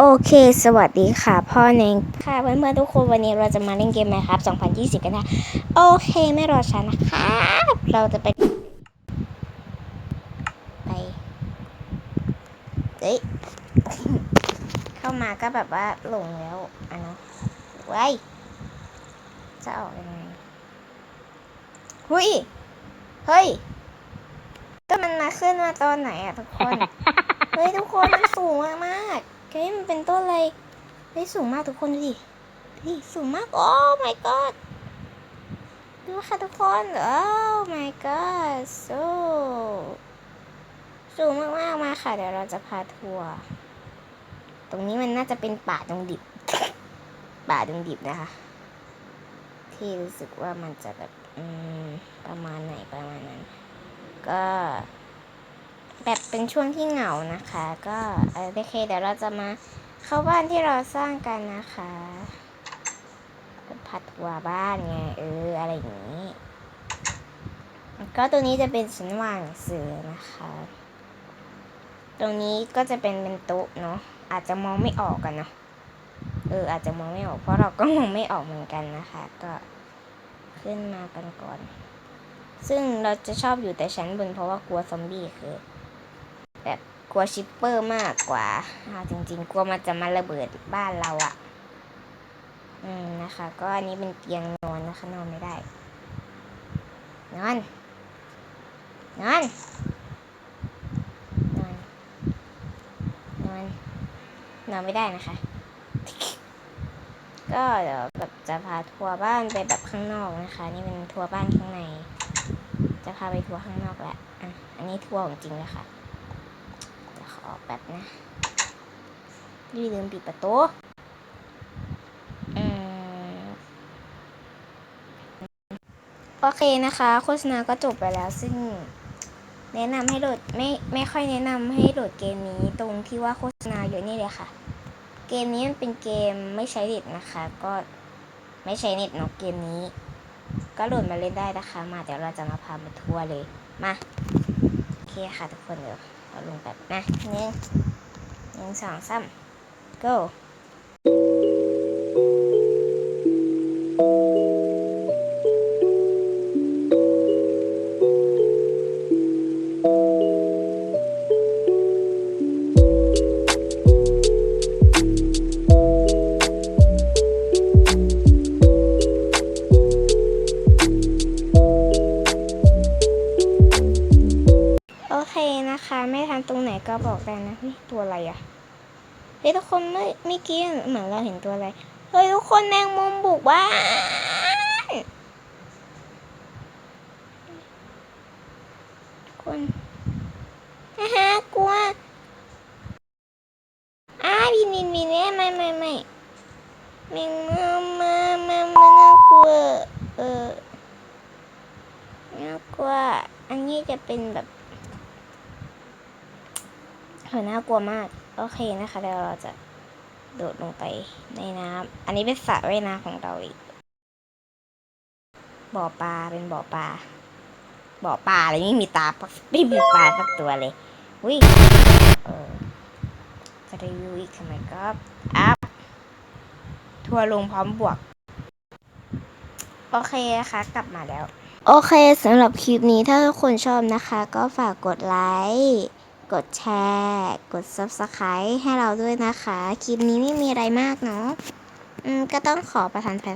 โอเค สวัสดีค่ะ พ่อเนงค่ะเพื่อนๆทุกคนวันนี้เราจะมาเล่นเกมไหมครับ 2020 กันนะ โอเคไม่รอช้านะคะ เราจะไปไปเอ้ยเข้ามาก็แบบว่าหลงแล้วอะเนาะไว้ยจะออกยังไงหุยเฮ้ยก็มันมาขึ้นมาตอนไหนอะทุกคน เฮ้ย ทุกคนมันสูงมากๆ ฮ้ยมันเป็นต้นอะไรเฮ้ยสูงมากทุกคนดูดิเฮ้ยสูงมากโอ้ my god ดูค่ะทุกคนโอ้ my god so สูงมากมากมาค่ะ เดี๋ยวเราจะพาทัวร์ตรงนี้มันน่าจะเป็นป่าดงดิบ ป่าดงดิบนะคะ ที่รู้สึกว่ามันจะแบบประมาณไหนประมาณนั้น ก็ แบบเป็นช่วงที่เหงานะคะ ก็โอเคเดี๋ยวเราจะมาเข้าบ้านที่เราสร้างกันนะคะผัดหัวบ้านไงเอออะไรอย่างนี้ ก็ตัวนี้จะเป็นชั้นวางหนังสือนะคะ ตรงนี้ก็จะเป็นเป็นโต๊ะเนาะอาจจะมองไม่ออกกันเนาะเอออาจจะมองไม่ออกเพราะเราก็มองไม่ออกเหมือนกันนะคะ ก็ขึ้นมากันก่อน ซึ่งเราจะชอบอยู่แต่ชั้นบนเพราะว่ากลัวซอมบี้คือ ลัวชิปเปอร์มากกว่าจริงๆ กลัวมันจะมาระเบิดบ้านเราอะ่ะ อืมนะคะ ก็อันนี้เป็นเตียงนอนนะคะนอนไม่ได้ นอน นอน นอน นอน นอนไม่ได้นะคะ ก็เดี๋ยวแบบจะพาทัวร์บ้านไปแบบข้างนอกนะคะ นี่เป็นทัวร์บ้านข้างใน จะพาไปทัวร์ข้างนอกแหละอะ อันนี้ทัวร์ของจริงนะคะจะ ขอแบบนะอย่าลืมปิดประตูอืมโอเคนะคะ โฆษณาก็จบไปแล้วซึ่ง แนะนำให้โหลดไม่ไม่ค่อยแนะนำให้โหลดเกมนี้ตรงที่ว่าโฆษณาเยอะนี่เลยค่ะ เกมนี้มันเป็นเกมไม่ใช้เน็ตนะคะ ก็ไม่ใช้เน็ตเนาะเกมนี้ ก็โหลดมาเล่นได้นะคะ มาเดี๋ยวเราจะมาพามาทัวร์เลยมาโอเคค่ะทุกคนเดี๋ยวเอา ลงแบบนะหนึ่งหนึ่งสองสาม go เคนะคะ ไม่ทันตรงไหนก็บอกได้นะเฮ้ยตัวอะไรอะเฮ้ยทุกคนเมื่อเมื่อกี้เหมือนเราเห็นตัวอะไรเฮ้ยทุกคนแมงมุมบุกบ้านคนฮ่าฮ่ากลัวอ้าวินวินวินเนี่ยไม่ไม่ไม่แมงมุมมามามาน่ากลัวเออน่ากลัวอันนี้จะเป็นแบบ เออน่ากลัวมาก โอเคนะคะเดี๋ยวเราจะโดดลงไปในน้ำอันนี้เป็นสระว่ายน้ำของเราอีก บ่อปลาเป็นบ่อปลา บ่อปลาอะไรไม่มีตาปักไม่มีปลาสักตัวเลยอุ้ยเออจะรีวิวอีกทำไมก็อัพทัวร์ลงพร้อมบวก โอเคนะคะ กลับมาแล้ว โอเคสำหรับคลิปนี้ถ้าทุกคนชอบนะคะ ก็ฝากกดไลค์ กดแชร์ กด subscribe ให้เราด้วยนะคะ คลิปนี้ไม่มีอะไรมากเนาะอืมก็ต้องขอประทานภัย